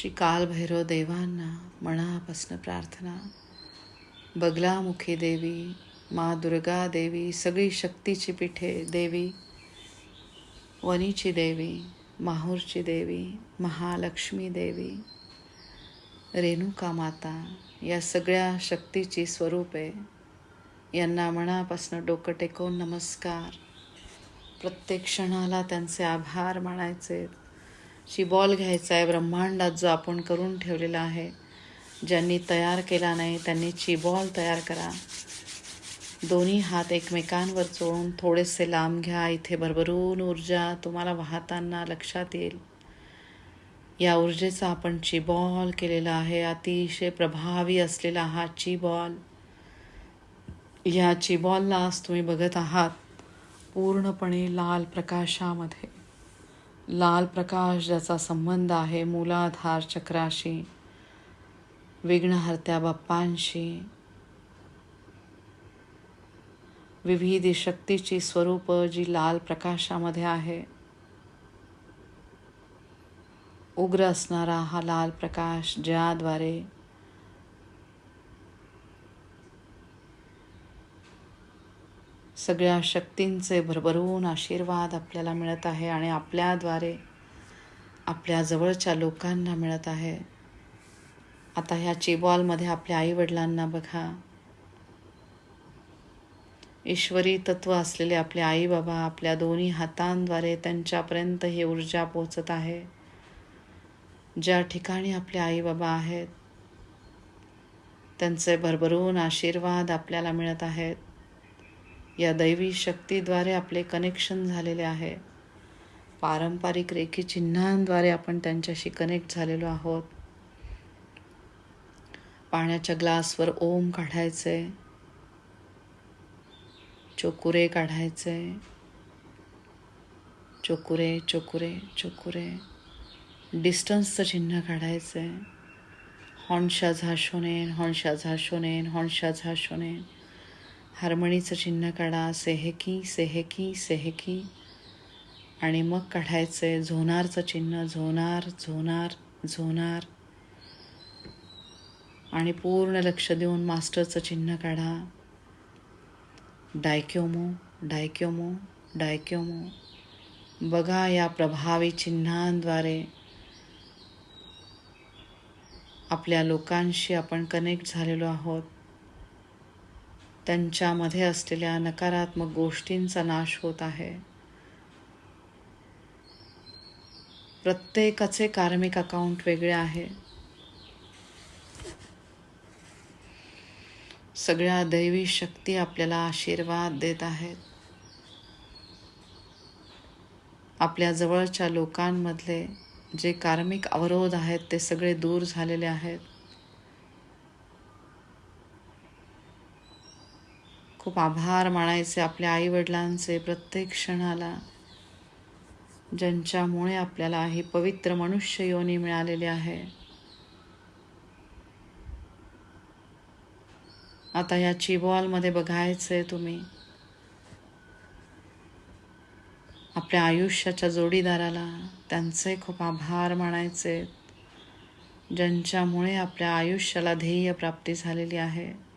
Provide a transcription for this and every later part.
श्री कालभैरव देवांना मनापासनं प्रार्थना. बगलामुखी देवी मा दुर्गा देवी सगळी शक्तीची पीठे देवी. वनीची देवी माहूरची देवी महालक्ष्मी देवी. रेणुका माता या सगळ्या शक्तीची स्वरूपे यांना मनापासनं डोकं टेकवून नमस्कार. प्रत्येक क्षणाला त्यांचे आभार मानायचे. शी बॉल घ्यायचा आहे ब्रह्मांडात जो आपण करून ठेवलेला आहे ज्यांनी तयार केला नाही त्यांनी चिबॉल तयार करा. दोन्ही हात एकमेकांवर चोळून थोडेसे लांब घ्या इथे भरभरून ऊर्जा तुम्हाला वाहताना लक्षात येईल. या ऊर्जेचा आपण चिबॉल केलेला आहे अतिशय प्रभावी असलेला हा चिबॉल या चिबॉलला आज तुम्ही बघत आहात पूर्णपणे लाल प्रकाशामध्ये. लाल प्रकाश ज्याचा संबंध आहे मूलाधार चक्राशी विघ्नहर्त्या बाप्पांशी. विविध शक्तीची स्वरूप जी लाल प्रकाशामध्ये आहे. उग्र असणारा हा लाल प्रकाश ज्याद्वारे सगळ्या शक्तींचे भरभरून आशीर्वाद आपल्याला मिळत आहे आणि आपल्याद्वारे आपल्या जवळच्या लोकांना मिळत आहे. आता ह्या चिबॉलमध्ये आपल्या आईवडिलांना बघा. ईश्वरी तत्व असलेले आपले आई बाबा आपल्या दोन्ही हातांद्वारे त्यांच्यापर्यंत ही ऊर्जा पोचत आहे. ज्या ठिकाणी आपले आई बाबा आहेत त्यांचे भरभरून आशीर्वाद आपल्याला मिळत आहेत. या दैवी शक्तीद्वारे आपले कनेक्शन झालेले आहे. पारंपरिक रेखी चिन्हांद्वारे आपण त्यांच्याशी कनेक्ट झालेलो आहोत. पाण्याच्या ग्लासवर ओम काढायचे. चोकुरे काढायचे. चोकुरे चोकुरे चोकुरे. डिस्टन्सचं चिन्ह काढायचे. हॉर्नशा झाशोनेन हॉर्नशा झाशोनेन हॉर्नशा झा हार्मणीचं चिन्ह काढा सेहेकी सेहेकी सेहेकी. आणि मग काढायचं आहे झोनारचं चिन्ह झोनार झोनार झोनार. आणि पूर्ण लक्ष देऊन मास्टरचं चिन्ह काढा. डायक्योमो डायक्योमो डायक्योमो. बघा या प्रभावी चिन्हांद्वारे आपल्या लोकांशी आपण कनेक्ट झालेलो आहोत. त्यांच्यामध्ये असलेल्या नकारात्मक गोष्टींचा नाश होत आहे. प्रत्येकाचे कार्मिक अकाउंट वेगळे आहे. सगळ्या दैवी शक्ती आपल्याला आशीर्वाद देत आहेत. आपल्या जवळच्या लोकांमधले जे कार्मिक अवरोध आहेत ते सगळे दूर झालेले आहेत. खूप आभार मानायचे आपल्या आईवडिलांचे प्रत्येक क्षणाला ज्यांच्यामुळे आपल्याला ही पवित्र मनुष्य योनी मिळालेली आहे. आता या चिबॉलमध्ये बघायचंय तुम्ही. आपल्या आयुष्याच्या जोडीदाराला त्यांचे खूप आभार मानायचे ज्यांच्यामुळे आपल्या आयुष्याला ध्येय प्राप्ती झालेली आहे.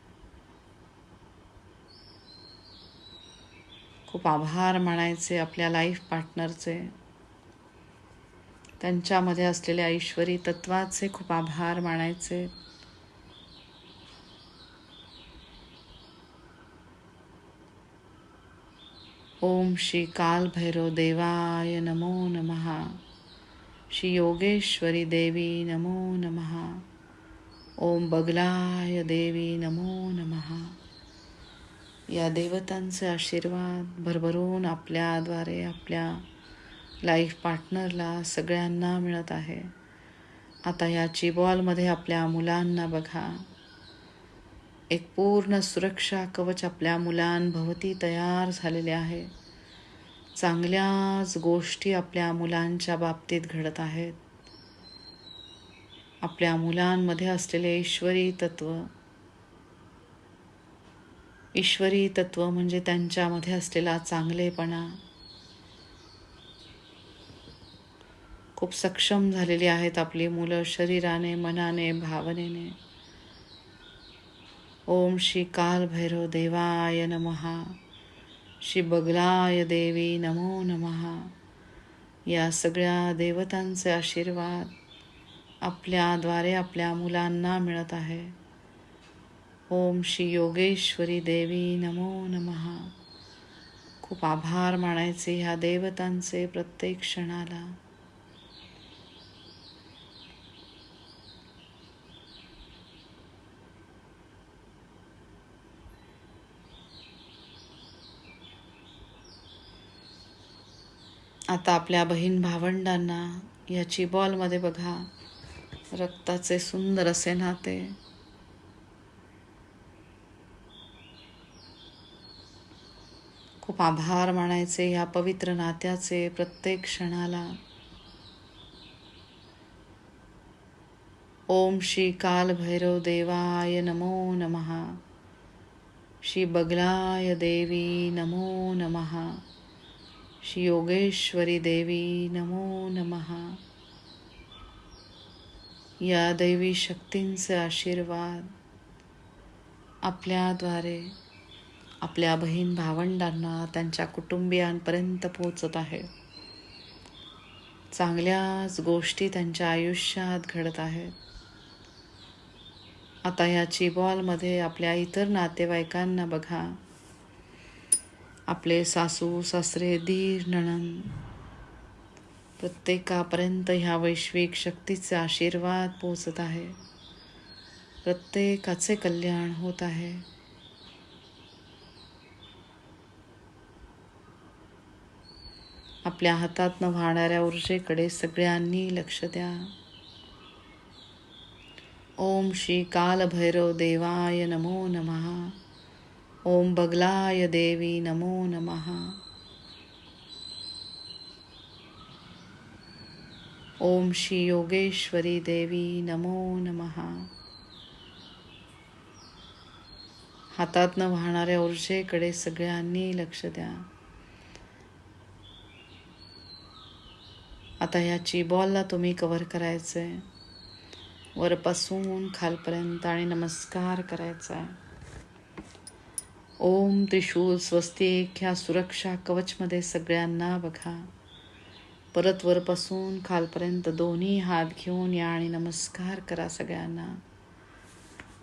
खूप आभार मानायचे आपल्या लाईफ पार्टनरचे त्यांच्यामध्ये असलेल्या ईश्वरी तत्वाचे खूप आभार मानायचे. ओम श्री कालभैरव देवाय नमो नमहा श्री योगेश्वरी देवी नमो नमः. ओम बगलाय देवी नमो नमः. या देवतांचे आशीर्वाद भरभरून आपल्याद्वारे आपल्या लाईफ पार्टनरला सगळ्यांना मिळत आहे. आता या चिबॉलमध्ये आपल्या मुलांना बघा. एक पूर्ण सुरक्षा कवच आपल्या मुलांभवती तयार झालेले आहे. चांगल्याच गोष्टी आपल्या मुलांच्या बाबतीत घडत आहेत. आपल्या मुलांमध्ये असलेले ईश्वरी तत्व ईश्वरी तत्व म्हणजे त्यांच्यामध्ये असलेला चांगलेपणा. खूप सक्षम झालेली आहेत आपली मुलं शरीराने मनाने भावनेने. ओम श्री काल भैरव देवाय नमहा श्री बगलाय देवी नमो नमहा या सगळ्या देवतांचे आशीर्वाद आपल्याद्वारे आपल्या मुलांना मिळत आहे. ओम श्री योगेश्वरी देवी नमो नमहा खूप आभार मानायचे ह्या देवतांचे प्रत्येक क्षणाला. आता आपल्या बहीण भावंडांना याची बॉलमध्ये बघा. रक्ताचे सुंदर असे नाते. खूप आभार मानायचे ह्या पवित्र नात्याचे प्रत्येक क्षणाला. ओम श्री काल भैरव देवाय नमो नमहा श्री बगलाय देवी नमो नमहा श्री योगेश्वरी देवी नमो नमहा या दैवी शक्तींचे आशीर्वाद आपल्याद्वारे आपल्या बहीण भावंडांना त्यांच्या कुटुंबियांपर्यंत पोचत आहे. चांगल्याच गोष्टी त्यांच्या आयुष्यात घडत आहेत. आता या चिबॉलमध्ये आपल्या इतर नातेवाईकांना बघा. आपले सासू सासरे धीर नणन प्रत्येकापर्यंत ह्या वैश्विक शक्तीचे आशीर्वाद पोचत आहे. प्रत्येकाचे कल्याण होत आहे. आपल्या हातातनं वाहणाऱ्या ऊर्जेकडे सगळ्यांनी लक्ष द्या. ओम श्री कालभैरव देवाय नमो नमहा ओम बगलाय देवी नमो नमहा ओम श्री योगेश्वरी देवी नमो नमहा हातातनं वाहणाऱ्या ऊर्जेकडे सगळ्यांनी लक्ष द्या. आता ह्याची बॉलला तुम्ही कवर करायचं आहे वरपासून खालपर्यंत आणि नमस्कार करायचा आहे ओम त्रिशूल स्वस्तिक ह्या सुरक्षा कवचमध्ये सगळ्यांना बघा. परत वरपासून खालपर्यंत दोन्ही हात घेऊन या आणि नमस्कार करा सगळ्यांना.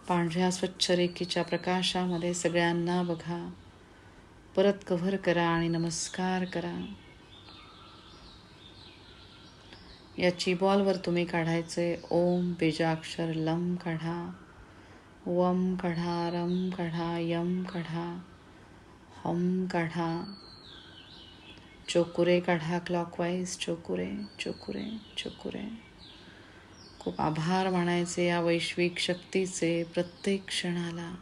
पांढऱ्या स्वच्छ रेखीच्या प्रकाशामध्ये सगळ्यांना बघा. परत कव्हर करा आणि नमस्कार करा. या बॉलवर तुम्ही काढायचे. ओम बीजाक्षर लम काढा. वम काढा रम काढा यम काढा. हम काढा. चोकुरे काढा क्लॉकवाईज चोकुरे चोकुरे चोकुरे. खूप आभार मानायचे या वैश्विक शक्तीचे प्रत्येक क्षणाला.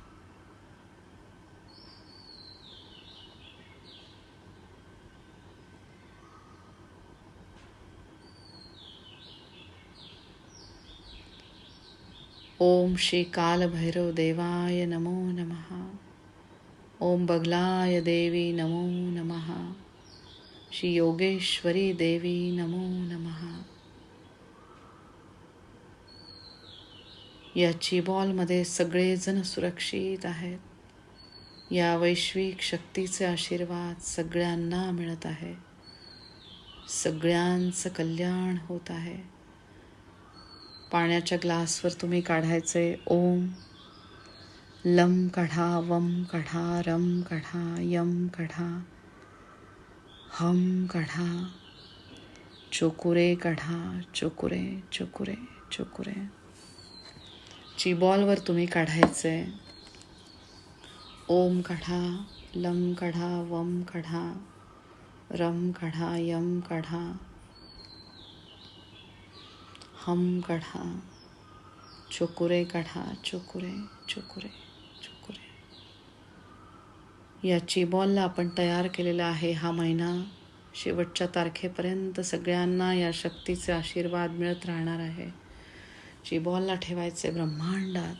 ओम श्री कालभैरव देवाय नमो नम। ओम बगलाय देवी नमो नम। श्री योगेश्वरी देवी नमो नम। या बॉलमध्ये सगळेजण सुरक्षित आहेत. या वैश्विक शक्तीचे आशीर्वाद सगळ्यांना मिळत आहे. सगळ्यांचं कल्याण होत आहे. पाण्याच्या ग्लासवर तुम्ही काढायचे. ओम. लम काढा वम काढा रम काढा यम काढा हम काढा चोकुरे काढा चोकुरे चोकुरे चोकुरे. चिबॉलवर तुम्ही काढायचे. ओम काढा लम काढा वम काढा रम काढा यम काढा हम काढा चोकुरे काढा चोकुरे चोकुरे चोकुरे. या चिबॉलला आपण तयार केलेला आहे हा महिना. शेवटच्या तारखेपर्यंत सगळ्यांना या शक्तीचे आशीर्वाद मिळत राहणार आहे. चिबॉलला ठेवायचे ब्रह्मांडात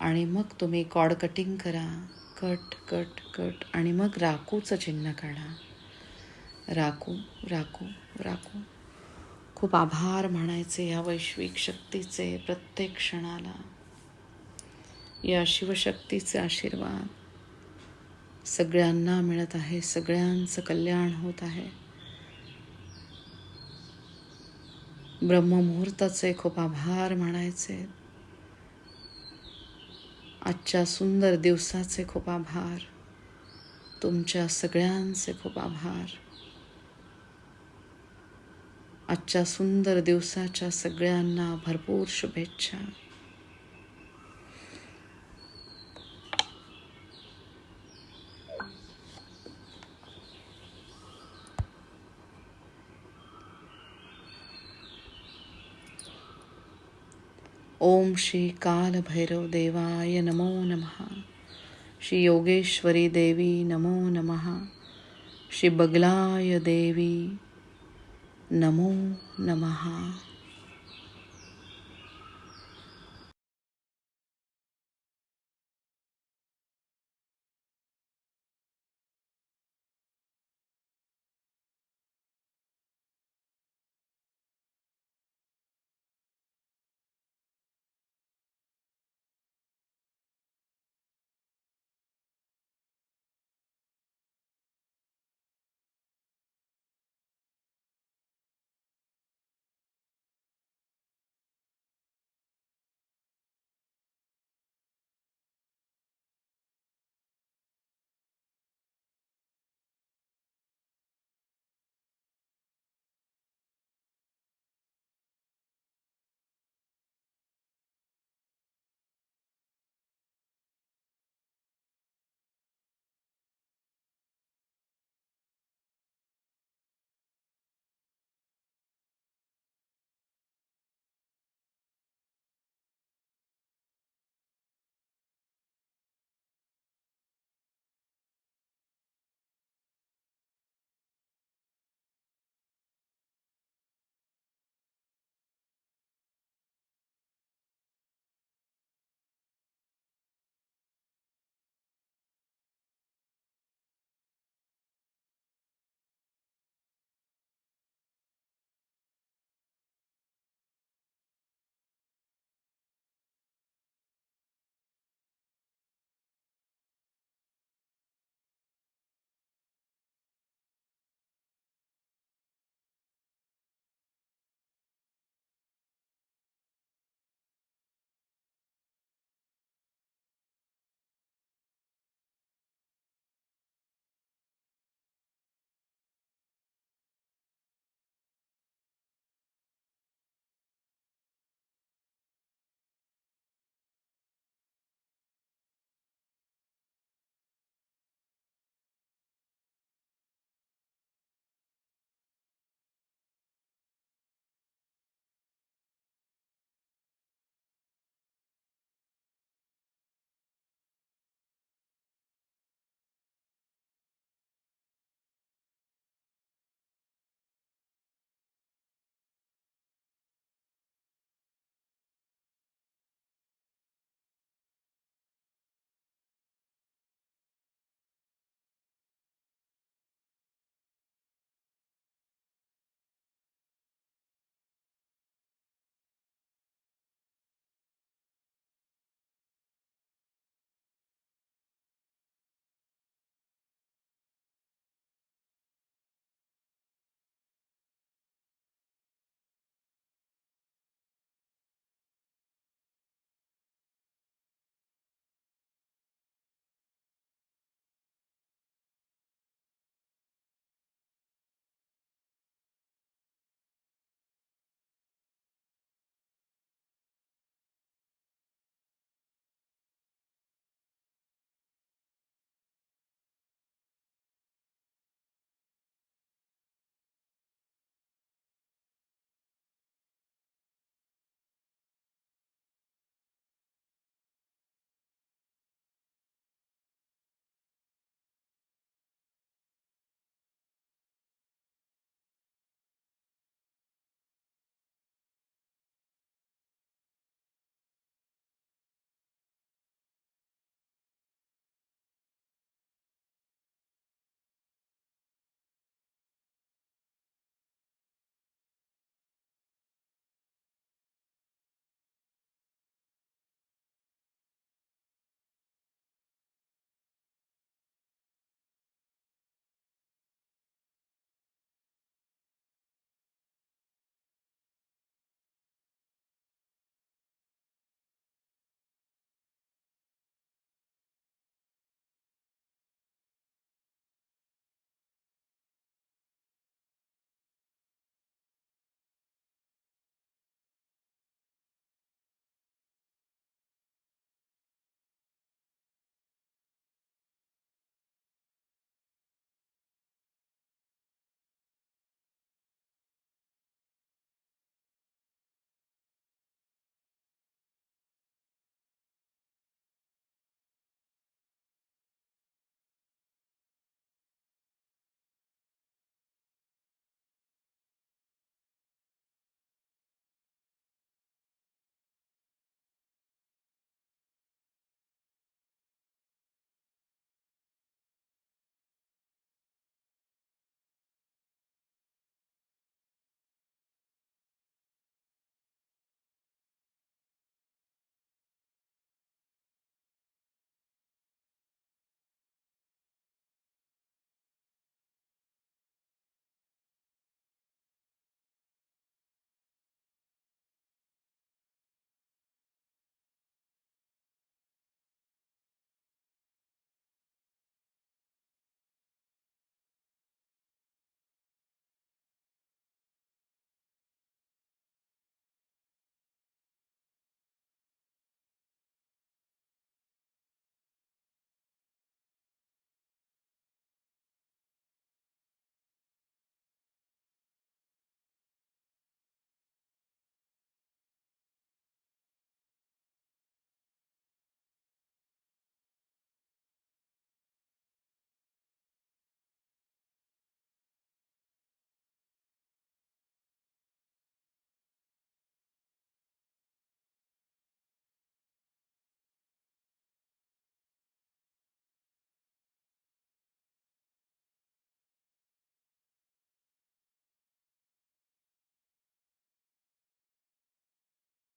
आणि मग तुम्ही कॉड कटिंग करा. Cut cut cut. आणि मग राखूचं चिन्ह काढा. राखू राखू राखू. खूप आभार म्हणायचे या वैश्विक शक्तीचे प्रत्येक क्षणाला. या शिवशक्तीचे आशीर्वाद सगळ्यांना मिळत आहे सगळ्यांचं कल्याण होत आहे. ब्रह्ममुहूर्ताचे खूप आभार म्हणायचे. आजच्या सुंदर दिवसाचे खूप आभार. तुमच्या सगळ्यांचे खूप आभार. आजच्या सुंदर दिवसाच्या सगळ्यांना भरपूर शुभेच्छा. ओम श्री काल भैरव देवाय नमो नमः. श्री योगेश्वरी देवी नमो नमः. श्री बगलाय देवी नमो नमः।